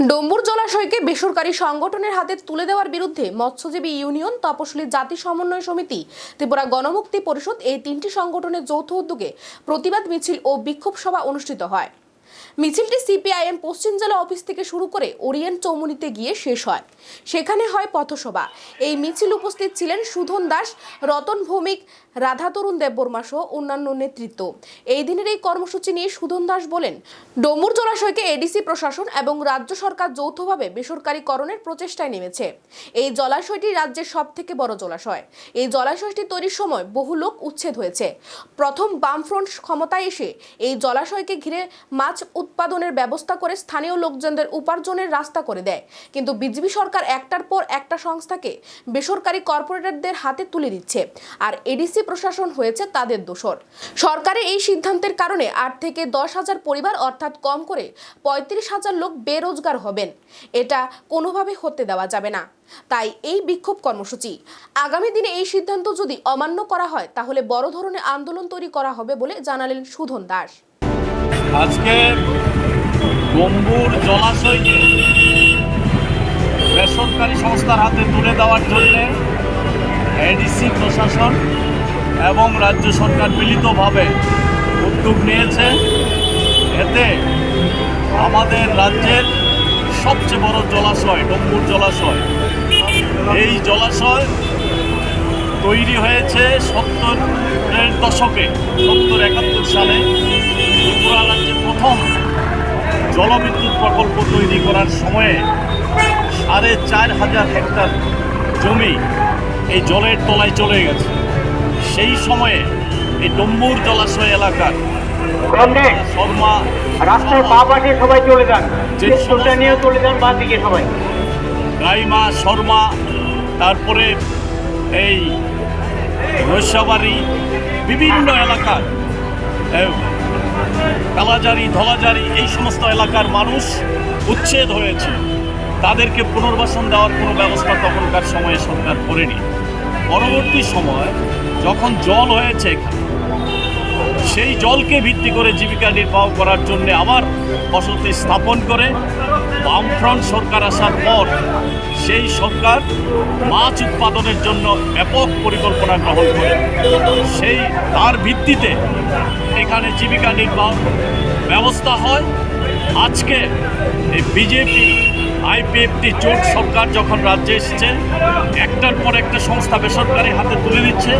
ডম্বুর জলাশয়কে বেসরকারি সংগঠনের হাতে তুলে দেওয়ার বিরুদ্ধে মৎস্যজীবী ইউনিয়ন, তপশিলি জাতি সমন্বয় সমিতি, ত্রিপুরা গণমুক্তি পরিষদ এই তিনটি সংগঠনের যৌথ উদ্যোগে প্রতিবাদ মিছিল ও বিক্ষোভ সভা অনুষ্ঠিত হয়। মিছিলটি সিপিআইএম পশ্চিম জেলা অফিস থেকে শুরু করে ওরিয়েন্ট চৌমুনিতে গিয়ে শেষ হয়। সেখানে হয় পথসভা। এই মিছিল উপস্থিত ছিলেন সুধন দাস, রতন ভৌমিক রাধা রাধাতরুণ দেববর্মা সহ অন্যান্য নেতৃত্ব। এই দিনের এই কর্মসূচি নিয়ে সুধন দাস বলেন, ডমুর জলাশয়কে এডিসি প্রশাসন এবং রাজ্য সরকার যৌথভাবে বেসরকারীকরণের প্রচেষ্টায় নেমেছে। এই জলাশয়টি রাজ্যের সব থেকে বড় জলাশয়। এই জলাশয়টি তৈরির সময় বহু লোক উচ্ছেদ হয়েছে। প্রথম বামফ্রন্ট ক্ষমতায় এসে এই জলাশয়কে ঘিরে মাছ উৎপাদনের ব্যবস্থা করে স্থানীয় লোকজনদের উপার্জনের রাস্তা করে দেয়। কিন্তু বিজেপি সরকার একটার পর একটা সংস্থাকে বেসরকারি কর্পোরেটরদের হাতে তুলে দিচ্ছে আর এডিসি প্রশাসন হয়েছে তাদের দোষর। সরকারের এই সিদ্ধান্তের কারণে আট থেকে দশ হাজার পরিবার অর্থাৎ কম করে পঁয়ত্রিশ হাজার লোক বেরোজগার হবেন। এটা কোনোভাবে হতে দেওয়া যাবে না। তাই এই বিক্ষোভ কর্মসূচি। আগামী দিনে এই সিদ্ধান্ত যদি অমান্য করা হয়, তাহলে বড় ধরনের আন্দোলন তৈরি করা হবে বলে জানালেন সুধন দাস। আজকে গম্বুর জলাশয়কে বেসরকারি সংস্থার হাতে তুলে দেওয়ার জন্য এডিসি প্রশাসন এবং রাজ্য সরকার মিলিতভাবে উদ্যোগ নিয়েছে। এতে আমাদের রাজ্যের সবচেয়ে বড় জলাশয় ডম্বুর জলাশয়। এই জলাশয় তৈরি হয়েছে সত্তরের দশকে, সত্তর একাত্তর সালে। প্রথম জলবিদ্যুৎ প্রকল্প তৈরি করার সময়ে সাড়ে চার হাজার হেক্টর জমি এই জলের তলায় চলে গেছে। সেই সময়ে এই ডম্বুর জলাশয় এলাকার শর্মা রাস্তার বা পাশে সবাই চলে যান। যে নিয়ে চলে যান বা দিকে সবাই। গাইমা শর্মা তারপরে এই রৈশাবাড়ি বিভিন্ন এলাকার কালাজারি, ধলাজারি এই সমস্ত এলাকার মানুষ উচ্ছেদ হয়েছে। তাদেরকে পুনর্বাসন দেওয়ার কোনো ব্যবস্থা তখনকার সময়ে সরকার করেনি। পরবর্তী সময় যখন জল হয়েছে সেই জলকে ভিত্তি করে জীবিকা নির্বাহ করার জন্য আবার বসতি স্থাপন করে বামফ্রন্ট সরকার আসার পর সেই সরকার মাছ উৎপাদনের জন্য ব্যাপক পরিকল্পনা গ্রহণ করে। সেই তার ভিত্তিতে এখানে জীবিকা নির্বাহ ব্যবস্থা হয়। আজকে এই বিজেপি, আইপিএফটি জোট সরকার যখন রাজ্যে এসেছে, একটার পর একটা সংস্থা বেসরকারি হাতে তুলে দিচ্ছে।